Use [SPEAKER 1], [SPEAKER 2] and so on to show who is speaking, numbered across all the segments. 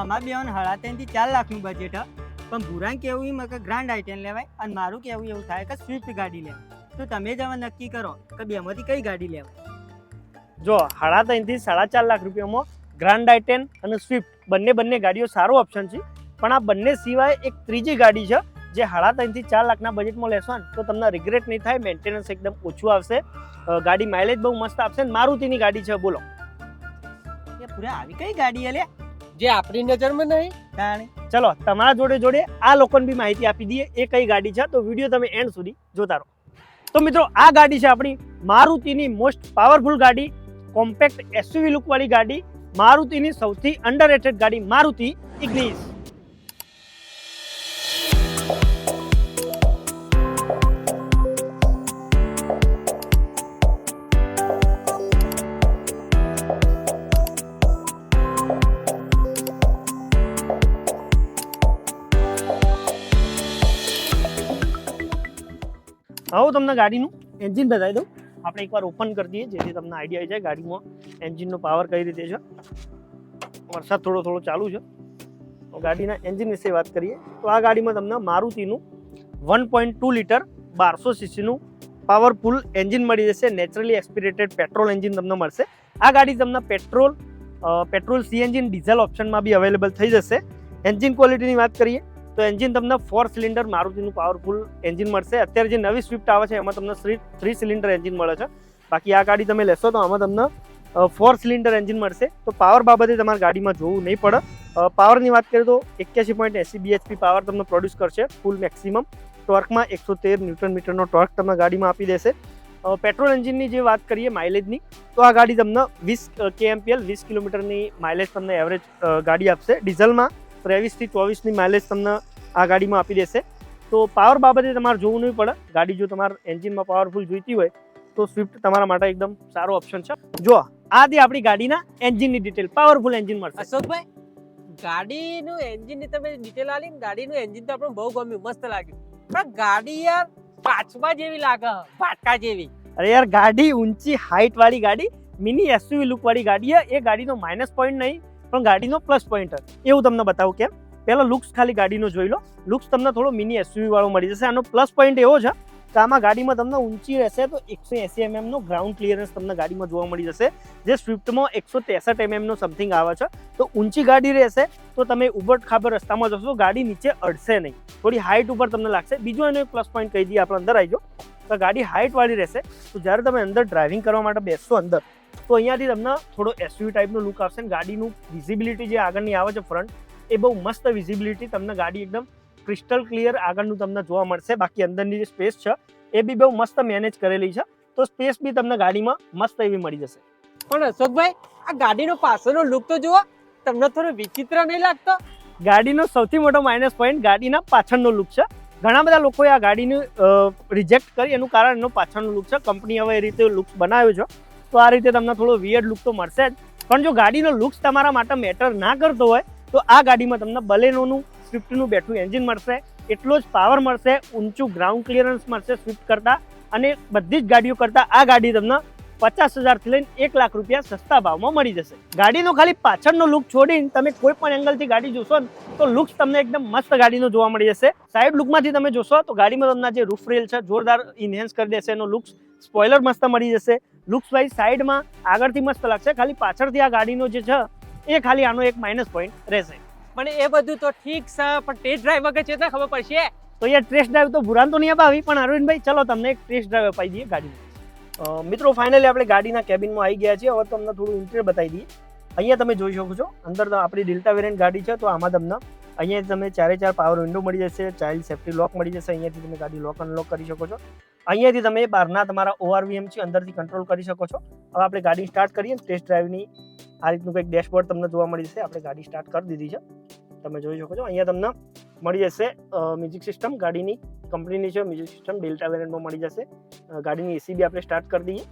[SPEAKER 1] અમારે બેન હળા ત્રણથી ચાર લાખનું બજેટ હ. પણ ભૂરાણ કેવું એમ કે ગ્રાન્ડ આઈટેન લેવાય અને મારું કેવું એવું થાય કે સ્વિફ્ટ ગાડી લેવાય. તો તમે જ હવે નક્કી કરો કે બેમાંથી કઈ ગાડી લેવાય.
[SPEAKER 2] જો સાડા ત્રણથી સાડા ચાર લાખ રૂપિયામાં ગ્રાન્ડ આઈટેન અને સ્વિફ્ટ બંને બંને ગાડીઓ સારો ઓપ્શન છે. પણ આ બંને સિવાય એક ત્રીજી ગાડી છે જે સાડા ત્રણથી ચાર લાખના બજેટમાં લેશો ને તો તમને રિગ્રેટ નહીં થાય મેન્ટેનન્સ એકદમ ઓછું આવશે. ગાડી માઇલેજ બહુ મસ્ત આપશે ને મારુતિની ગાડી છે બોલો.
[SPEAKER 1] એ પૂરા આવી કઈ ગાડી હલે
[SPEAKER 3] જે આપણી નજરમાં નહીં?
[SPEAKER 1] તાણી.
[SPEAKER 2] ચલો, તમારા જોડે જોડે આ લોકોને બી માહિતી આપી દઈએ, એ કઈ ગાડી છે? તો વીડિયો તમે એન્ડ સુધી જોતા રહો. તો મિત્રો, આ ગાડી છે આપણી મારુતિની મોસ્ટ પાવરફુલ ગાડી, કોમ્પેક્ટ એસયુવી લુકવાળી ગાડી, મારુતિની સૌથી અંડરરેટેડ ગાડી મારુતિ ઇગ્નિસ આવો તમને ગાડીનું. એન્જિન બતાવી દઉં. આપણે એકવાર ઓપન કરી દઈએ જેથી તમને આઈડિયા આવી જાય ગાડીમાં. એન્જિનનો પાવર કઈ રીતે છે? વરસાદ થોડો થોડો ચાલુ છે. તો ગાડીના એન્જિન વિશે વાત કરીએ. તો આ ગાડીમાં તમને મારુતિનું વન પોઈન્ટ ટુ લીટર બારસો સીસીનું પાવરફુલ એન્જિન મળી જશે. નેચરલી એક્સપિરેટેડ પેટ્રોલ એન્જિન તમને મળશે. આ ગાડી તમને petrol petrol C engine diesel ઓપ્શનમાં બી અવેલેબલ થઈ જશે. એન્જિન ક્વોલિટીની વાત કરીએ. તો એન્જિન તમને ફોર સિલિન્ડર મારુતિનું પાવરફુલ એન્જિન મળશે. અત્યારે જે નવી સ્વિફ્ટ આવે છે, એમાં તમને થ્રી થ્રી સિલિન્ડર એન્જિન મળે છે. બાકી આ ગાડી તમે લેશો તો આમાં તમને ફોર સિલિન્ડર એન્જિન મળશે. તો પાવર બાબતે તમારે ગાડીમાં જોવું નહીં પડે. પાવરની વાત કરીએ તો એક્યાસી પોઈન્ટ એસી બીએચપી પાવર તમને પ્રોડ્યુસ કરશે ફૂલ મેક્સિમમ ટોર્કમાં એકસો તેર ન્યૂટન મીટરનો ટોર્ક તમને ગાડીમાં આપી દેશે. પેટ્રોલ એન્જિનની જે વાત કરીએ માઇલેજની તો આ ગાડી તમને વીસ કેએમપીએલ વીસ કિલોમીટરની માઇલેજ તમને એવરેજ ગાડી આપશે. ડીઝલમાં ત્રેવીસથી ચોવીસની માઇલેજ તમને આ ગાડીમાં આપી દેશે. તો પાવર બાબતે તમારે જોવું નહીં પડે. ગાડી જો તમારે એન્જિનમાં પાવરફુલ જોઈતી હોય તો સ્વિફ્ટ તમારા માટે એકદમ સારો ઓપ્શન છે. જો આ હતી આપણી ગાડીના એન્જિનની ડિટેલ પાવરફુલ એન્જિન મળશે.
[SPEAKER 3] અશોકભાઈ ગાડીનું એન્જિનની તમે ડિટેલ આલી ગાડીનું એન્જિન તો આપણને બહુ ગમ્યું મસ્ત લાગ્યું. પણ ગાડી યાર કાચમાં જેવી લાગે પાટકા જેવી.
[SPEAKER 2] અરે યાર ગાડી ઊંચી હાઇટ વાળી ગાડી મિની એસયુવી લુક વાળી ગાડી એ ગાડીનો માઇનસ પોઈન્ટ નહીં. પણ ગાડીનો પ્લસ પોઈન્ટ એવું તમને બતાવું કેમ? પહેલાં લુક્સ ખાલી ગાડીનો જોઈ લો. લુક્સ તમને થોડો મિની એસયુવી વાળો મળી જશે. આનો પ્લસ પોઈન્ટ એવો છે કે આમાં ગાડીમાં તમને ઊંચી રહેશે તો એકસો એસી એમએમનો ગ્રાઉન્ડ ક્લિયરન્સ તમને ગાડીમાં જોવા મળી જશે. જે સ્વિફ્ટમાં એકસો ત્રેસઠ એમએમનો સમથિંગ આવે છે. તો ઊંચી ગાડી રહેશે તો તમે ઉબડ ખાબર રસ્તામાં જશો, ગાડી નીચે અડશે નહીં. થોડી હાઇટ ઉપર તમને લાગશે. બીજો એનો પ્લસ પોઈન્ટ કહી દઈએ આપણે અંદર આવી જાઓ. તો ગાડી હાઇટવાળી રહેશે. તો જ્યારે તમે અંદર ડ્રાઇવિંગ કરવા માટે બેસશો અંદર તો અહીંયાથી તમને થોડો એસયુવી ટાઈપનો લુક આવશે અને ગાડીનું વિઝિબિલિટી જે આગળની આવે છે ફ્રન્ટ એ બહુ મસ્ત વિઝિબિલિટી તમને ગાડી એકદમ ક્રિસ્ટલ ક્લિયર આગળનું તમને જોવા મળશે. બાકી અંદરની જે સ્પેસ છે એ બી બહુ મસ્ત મેનેજ કરેલી છે. તો સ્પેસ બી તમને ગાડીમાં મસ્ત એવી મળી જશે.
[SPEAKER 3] પણ અશોકભાઈ આ ગાડીનો પાછળનો લુક તો જુઓ તમને થોડો વિચિત્ર નહીં લાગતો?
[SPEAKER 2] ગાડીનો સૌથી મોટો માઇનસ પોઈન્ટ ગાડીના પાછળનો લુક છે. ઘણા બધા લોકોએ આ ગાડીનું રિજેક્ટ કરી. એનું કારણ એનો પાછળનો લુક છે. કંપની હવે એ રીતે લુક બનાવ્યો છે. તો આ રીતે તમને થોડો વિયર્ડ લુક તો મળશે જ. પણ જો ગાડીનો લુક્સ તમારા માટે મેટર ના કરતો હોય, તો આ ગાડીમાં તમને બલેનોનું સ્વિફ્ટનું બેઠું એન્જિન મળશે. એટલો જ પાવર મળશે, ઊંચું ગ્રાઉન્ડ ક્લિયરન્સ મળશે સ્વિફ્ટ કરતાં. અને બધી જ ગાડીઓ કરતાં આ ગાડી તમને પચાસ હજારથી લઈને એક લાખ રૂપિયા સસ્તા ભાવમાં મળી જશે. ગાડીનો ખાલી પાછળનો લુક છોડીને તમે કોઈ પણ એંગલથી ગાડી જોશો ને, તો લુક્સ તમને એકદમ મસ્ત ગાડીનો જોવા મળી જશે. સાઈડ લુકમાંથી તમે જોશો, તો ગાડીમાં તમને જે રૂફ રેલ છે, જોરદાર ઇન્હેન્સ કરી દેશે એનો લુક્સ સ્પોઇલર મસ્ત મળી જશે. લુક્સ વાઇઝ સાઈડમાં આગળથી મસ્ત લાગશે. ખાલી પાછળથી આ ગાડીનો જે છે એ ખાલી આનો એક માઇનસ પોઈન્ટ રહેશે.
[SPEAKER 3] પણ એ બધું તો ઠીક છે પણ ટેસ્ટ ડ્રાઈવ વગર ચેતા ખબર પડશે?
[SPEAKER 2] તો યાર ટેસ્ટ ડ્રાઈવ તો ભૂરાન તો નહીં અપાવી પણ અરવિંદભાઈ ચલો તમને એક ટેસ્ટ ડ્રાઈવ અપાઈ દઈએ ગાડીની મિત્રો ફાઇનલી આપણે ગાડીના કેબિનમાં આવી ગયા છીએ. હવે તમને થોડું ઇન્ટિરિયર બતાવી દઈએ. અહીંયા તમે જોઈ શકો છો અંદર તો આપણી ડેલ્ટા વેરિયન્ટ ગાડી છે તો આમાં તમને અહીંયા તમે ચારે ચાર પાવર વિન્ડો મળી જશે ચાઇલ્ડ સેફ્ટી લોક મળી જશે, અહીંયાથી તમે ગાડી લોક અનલોક કરી શકો છો. અહીંયાથી તમે બહારના તમારા ઓઆરવીએમ છે, અંદરથી કંટ્રોલ કરી શકો છો. હવે આપણે ગાડી સ્ટાર્ટ કરીએ ટેસ્ટ ડ્રાઈવની આ રીતનું કંઈક ડેશબોર્ડ તમને જોવા મળી જશે. આપણે ગાડી સ્ટાર્ટ કરી દીધી છે. તમે જોઈ શકો છો, અહીંયા તમને મળી જશે મ્યુઝિક સિસ્ટમ ગાડીની કંપનીની છે મ્યુઝિક સિસ્ટમ ડેલ્ટા વેરિયન્ટમાં મળી જશે. ગાડીની એસી બી આપણે સ્ટાર્ટ કરી દઈએ.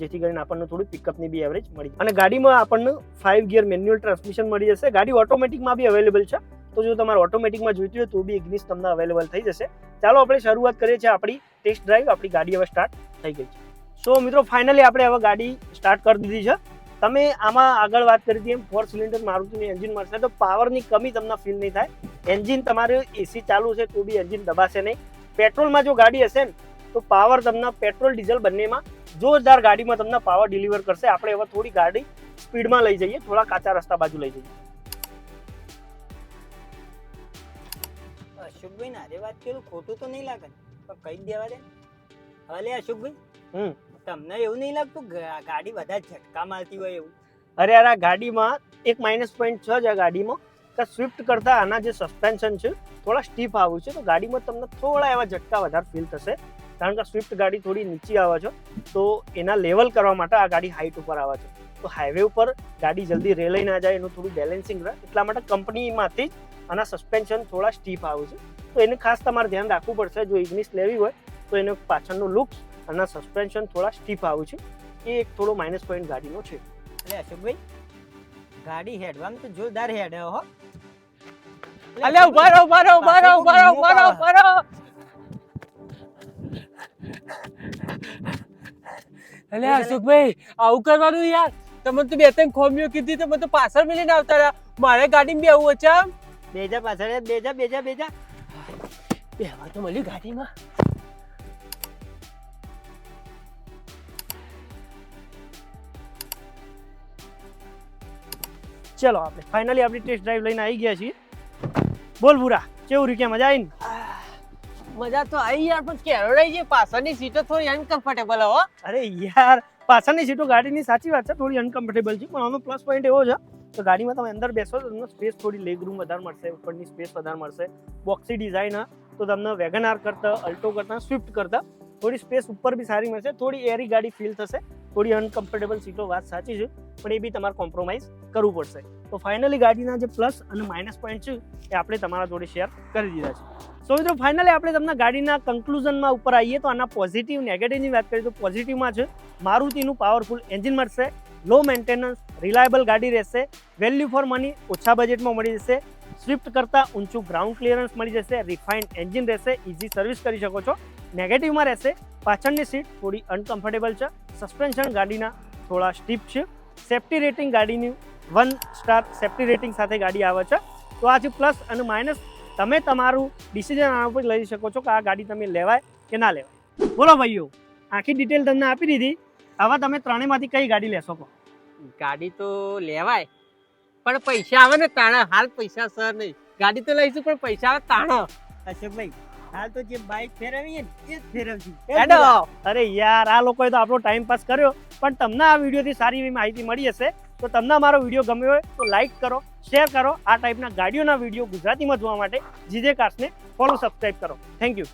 [SPEAKER 2] જેથી કરીને આપણને થોડી પિકઅપની બી એવરેજ મળી અને ગાડીમાં આપણને ફાઇવ ગિયર મેન્યુઅલ ટ્રાન્સમિશન મળી જશે. ગાડી ઓટોમેટિકમાં બી અવેલેબલ છે. તો જો તમારે ઓટોમેટિકમાં જોઈતી હોય તો બી ઇગ્નિસ તમને અવેલેબલ થઈ જશે. ચાલો આપણે શરૂઆત કરીએ છીએ આપણી ટેસ્ટ ડ્રાઈવ આપણી ગાડી હવે સ્ટાર્ટ થઈ ગઈ છે. સો મિત્રો ફાઇનલી આપણે હવે ગાડી સ્ટાર્ટ કરી દીધી છે. તમે આમાં આગળ વાત કરી હતી એમ ફોર સિલિન્ડર મારુતિનું એન્જિન મળશે, તો પાવરની કમી તમને ફીલ નહીં થાય. એન્જિન તમારે એસી ચાલુ છે તો બી એન્જિન દબાશે નહીં. પેટ્રોલમાં જો ગાડી હશે ને, તો પાવર તમને પેટ્રોલ ડીઝલ બંનેમાં જોરદાર ગાડીમાં તમને પાવર ડિલિવર કરશે. આપણે હવે થોડી ગાડી સ્પીડમાં લઈ જઈએ, થોડા કાચા રસ્તા બાજુ લઈ જઈએ.
[SPEAKER 1] અશોકભાઈ ના વાત કર્યું ખોટું તો નહીં લાગે? પણ કઈ દેવા દે. હવે અશોકભાઈ.
[SPEAKER 2] હમ.
[SPEAKER 1] તમને એવું નહીં લાગતું ગાડી બધા ઝટકા મારતી હોય એવું?
[SPEAKER 2] અરે યાર આ ગાડીમાં એક માઇનસ પોઈન્ટ છે જ આ ગાડીમાં. કે સ્વિફ્ટ કરતાં આના જે સસ્પેન્શન છે થોડા સ્ટીફ આવ્યું છે તો ગાડીમાં તમને થોડા એવા ઝટકા વધારે ફીલ થશે. કારણ કે સ્વિફ્ટ ગાડી થોડી નીચી આવે છે તો એના લેવલ કરવા માટે આ ગાડી હાઇટ ઉપર આવે છે. તો હાઈવે ઉપર ગાડી જલ્દી રેલાઈ ના જાય એનું થોડું બેલેન્સિંગ રહે. એટલા માટે કંપનીમાંથી જ આના સસ્પેન્શન થોડા સ્ટીફ આવે છે. તો એને ખાસ તમારે ધ્યાન રાખવું પડશે જો ઇગ્નિસ લેવી હોય તો એને પાછળનો લુક્સ અને સસ્પેન્શન થોડા સ્ટીપ આવે છે. એ એક થોડો માઇનસ પોઈન્ટ ગાડીનો છે.
[SPEAKER 1] એટલે અશોકભાઈ ગાડી હેડવામાં તો જોરદાર હેડ હો. અલે
[SPEAKER 3] અલ્યા ઊભા રહો ઊભા રહો ઊભા રહો ઊભા રહો ઊભા રહો ઊભા રહો. અલે અશોકભાઈ આવું કરવાનું યાર. તમે તો બે ત્રણ ખોમીઓ કીધી તો મને તો પાછળ મિલીને આવતા રહ્યા. મારે ગાડીમાં બી આવું છે આમ.
[SPEAKER 1] બેજા પાછળ બેજા બેજા બેજા.
[SPEAKER 3] બેહવા તો મળ્યું ગાડીમાં.
[SPEAKER 2] ચલો આપણે ફાઇનલી આપણી ટેસ્ટ ડ્રાઈવ લઈને આવી ગયા છીએ. બોલ બુરા કેવું રહ્યું? કે મજા આવી
[SPEAKER 3] મજા તો આવી યાર પણ કેરોડાઈ છે પાછળની સીટો થોડી અનકમ્ફર્ટેબલ હો.
[SPEAKER 2] અરે યાર પાછળની સીટો ગાડીની સાચી વાત છે થોડી અનકમ્ફર્ટેબલ છે પણ આનો પ્લસ પોઈન્ટ એવો છે તો ગાડીમાં તમે અંદર બેસો તો તમને સ્પેસ થોડી લેગ રૂમ વધારે મળશે, ઉપરની સ્પેસ વધારે મળશે. બોક્સી ડિઝાઇન તો તમને વેગન આર કરતા અલ્ટો કરતા સ્વિફ્ટ કરતા થોડી સ્પેસ ઉપર બી સારી મળશે. થોડી એરી ગાડી ફીલ થશે, થોડી અનકમ્ફર્ટેબલ સીટો, વાત સાચી છે, પણ એ બી તમારે કોમ્પ્રોમાઇઝ કરવું પડશે. તો ફાઇનલી ગાડીના જે પ્લસ અને માઇનસ પોઈન્ટ છે, એ આપણે તમારા જોડે શેર કરી દીધા છે. સો મિત્રો ફાઇનલી આપણે તમને ગાડીના કન્ક્લુઝનમાં ઉપર આવીએ તો આના પોઝિટિવ નેગેટિવની વાત કરીએ તો પોઝિટિવમાં છે, મારુતિનું પાવરફુલ એન્જિન મળશે લો મેન્ટેનન્સ રિલાયબલ ગાડી રહેશે વેલ્યુ ફોર મની ઓછા બજેટમાં મળી જશે સ્વિફ્ટ કરતાં ઊંચું ગ્રાઉન્ડ ક્લિયરન્સ મળી જશે રિફાઇન્ડ એન્જિન રહેશે ઇઝી સર્વિસ કરી શકો છો. નેગેટિવમાં રહેશે, પાછળની સીટ થોડી અનકમ્ફર્ટેબલ છે સસ્પેન્શન ગાડીના થોડા સ્ટીપ છે. સેફ્ટી રેટિંગ ગાડીની વન સ્ટાર સેફ્ટી રેટિંગ સાથે ગાડી આવે છે. તો આ છે પ્લસ અને માઇનસ તમે તમારું ડિસિઝન આના ઉપર લઈ શકો છો કે આ ગાડી તમે લેવાય કે ના લેવાય. બોલો ભાઈઓ, આખી ડિટેલ તમને આપી દીધી. હવે તમે ત્રણેયમાંથી કઈ ગાડી લેશો કહો?
[SPEAKER 3] ગાડી તો લેવાય પણ પૈસા આવે ને તાણા. હાલ પૈસા સર નહીં. ગાડી તો લઈશું પણ પૈસા આવે તાણા.
[SPEAKER 1] અશોકભાઈ હાલ તો જે બાઇક ફેરવીએ ને એ જ ફેરવશું.
[SPEAKER 3] હેડો.
[SPEAKER 2] અરે યાર આ લોકોએ તો આપણો ટાઈમ પાસ કર્યો પણ તમને આ વિડીયોથી સારી એવી માહિતી મળી હશે તો તમને અમારો વીડિયો ગમ્યો હોય તો લાઈક કરો શેર કરો આ ટાઈપના ગાડીઓના વીડિયો ગુજરાતીમાં જોવા માટે જીજે કાર્સને ફોલો સબસ્ક્રાઈબ કરો. Thank you